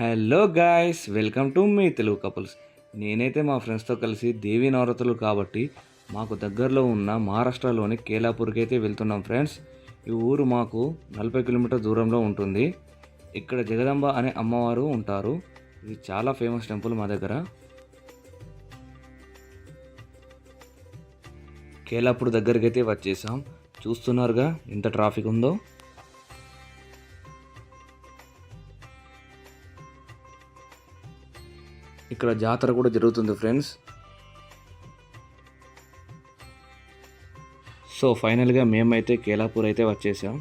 Hello guys welcome to మీ Telugu couples. నేనైతే మా ఫ్రెండ్స్తో కలిసి దేవి నవరతులు కాబట్టి మాకు దగ్గరలో ఉన్న మహారాష్ట్రలోని కేలాపూర్కి అయితే వెళ్తున్నాం ఫ్రెండ్స్. ఈ ఊరు మాకు నలభై కిలోమీటర్ దూరంలో ఉంటుంది. ఇక్కడ జగదంబ అనే అమ్మవారు ఉంటారు. ఇది చాలా ఫేమస్ టెంపుల్ మా దగ్గర. కేలాపూర్ దగ్గరికి అయితే వచ్చేసాం. చూస్తున్నారుగా ఎంత ట్రాఫిక్ ఉందో. ఇక్కడ జాతర కూడా జరుగుతుంది ఫ్రెండ్స్ సో ఫైనల్గా మేమైతే కేలాపూర్ అయితే వచ్చేసాం.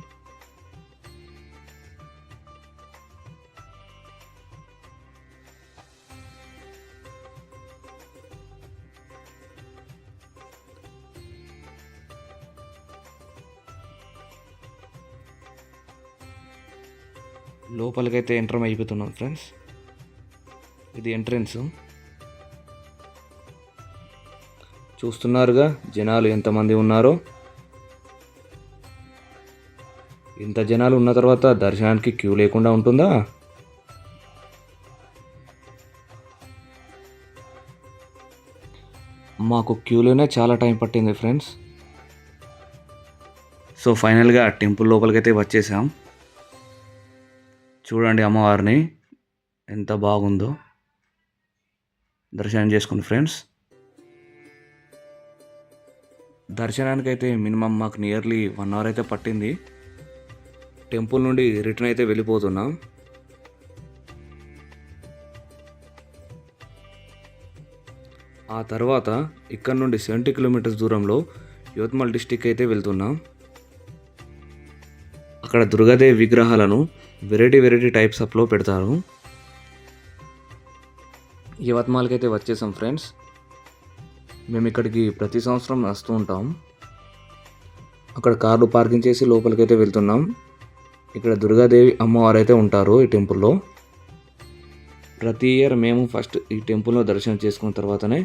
లోపలికైతే ఎంటర్ అయిపోతున్నాం ఫ్రెండ్స్ ఇది ఎంట్రన్స్ చూస్తున్నారుగా జనాలు ఎంతమంది ఉన్నారో. ఇంత జనాలు ఉన్న తర్వాత దర్శనానికి క్యూ లేకుండా ఉంటుందా? మాకు క్యూలోనే చాలా టైం పట్టింది ఫ్రెండ్స్ సో ఫైనల్గా టెంపుల్ లోపలికైతే వచ్చేసాం. చూడండి అమ్మవారిని ఎంత బాగుందో. దర్శనం చేసుకుని ఫ్రెండ్స్. దర్శనానికి అయితే మినిమం మాకు నియర్లీ వన్ అవర్ అయితే పట్టింది. టెంపుల్ నుండి రిటర్న్ అయితే వెళ్ళిపోతున్నాం. ఆ తర్వాత ఇక్కడ నుండి సెవెంటీ కిలోమీటర్స్ దూరంలో యువత్మల్ డిస్టిక్ అయితే వెళ్తున్నాం. అక్కడ దుర్గాదేవి విగ్రహాలను వెరైటీ వెరైటీ టైప్స్ అప్లో పెడతారు. యవత్మాల్కి అయితే వచ్చేసాం ఫ్రెండ్స్. మేము ఇక్కడికి ప్రతి సంవత్సరం వస్తూ ఉంటాం. అక్కడ కార్లు పార్కింగ్ చేసి లోపలికి అయితే వెళ్తున్నాం. ఇక్కడ దుర్గాదేవి అమ్మవారు అయితే ఉంటారు ఈ టెంపుల్లో. ప్రతి ఇయర్ మేము ఫస్ట్ ఈ టెంపుల్లో దర్శనం చేసుకున్న తర్వాతనే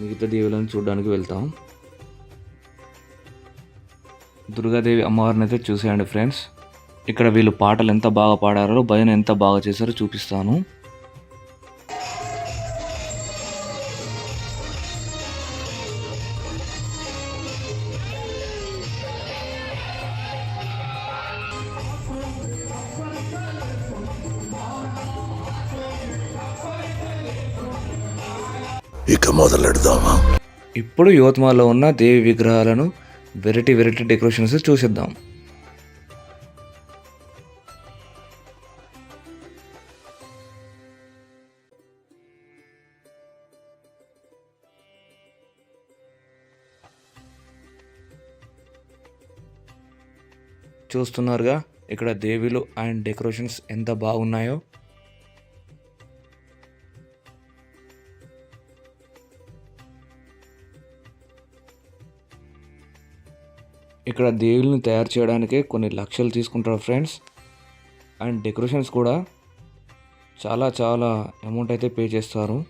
మిగతా దేవులను చూడడానికి వెళ్తాం. దుర్గాదేవి అమ్మవారిని అయితే చూసేయండి ఫ్రెండ్స్. ఇక్కడ వీళ్ళు పాటలు ఎంత బాగా పాడారో భయం ఎంత బాగా చేశారో చూపిస్తాను. ఇక మొదలెడదామా? ఇప్పుడు యువత్మాల్లో ఉన్న దేవి విగ్రహాలను వెరైటీ వెరైటీ డెకరేషన్స్ చూసిద్దాం. చూస్తున్నారుగా ఇక్కడ దేవిలు అండ్ డెకరేషన్స్ ఎంత బాగున్నాయో. ఇక్కడ దేవుళ్ళని తయారు చేయడానికే కొన్ని లక్షలు తీసుకుంటారు ఫ్రెండ్స్. అండ్ డెకరేషన్స్ కూడా చాలా చాలా అమౌంట్ అయితే పే చేస్తారు.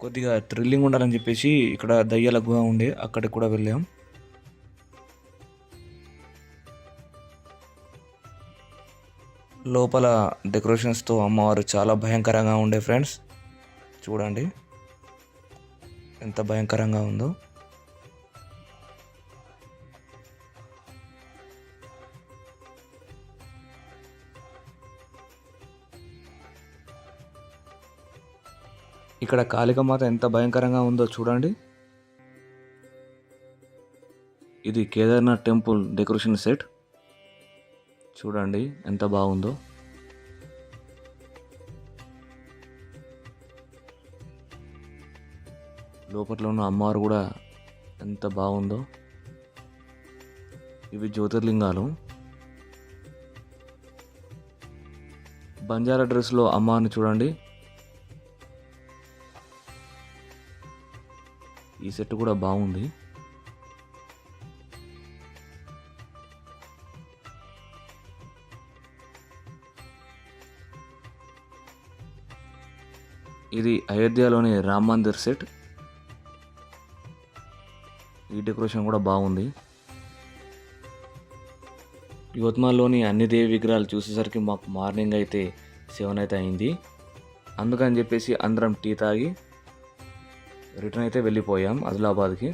కొద్దిగా థ్రిల్లింగ్ ఉండాలని చెప్పేసి ఇక్కడ దయ్యాల గుహ ఉండే అక్కడికి కూడా వెళ్ళాం. లోపల డెకరేషన్స్తో అమ్మవారు చాలా భయంకరంగా ఉండే ఫ్రెండ్స్ చూడండి. ఎంత భయంకరంగా ఉందో. ఇక్కడ కాళికమాత ఎంత భయంకరంగా ఉందో చూడండి. ఇది కేదార్నాథ్ టెంపుల్ డెకరేషన్ సెట్. చూడండి ఎంత బాగుందో. లోపల ఉన్న అమ్మవారు కూడా ఎంత బాగుందో. ఇవి జ్యోతిర్లింగాలు. బంజారా డ్రెస్లో అమ్మవారిని చూడండి. ఈ సెట్ కూడా బాగుంది. ఇది అయోధ్యలోని రామ్ మందిర్ సెట్. ఈ డెకరేషన్ కూడా బాగుంది. యువత్మాల్లోని అన్ని దేవి విగ్రహాలు చూసేసరికి మాకు మార్నింగ్ అయితే సెవెన్ అయితే అయింది. అందుకని చెప్పేసి అందరం టీ తాగి రిటర్న్ అయితే వెళ్ళిపోయాం ఆదిలాబాద్కి.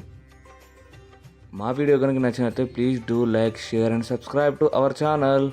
మా వీడియో కనుక నచ్చినట్లయితే please do like share and subscribe to our channel.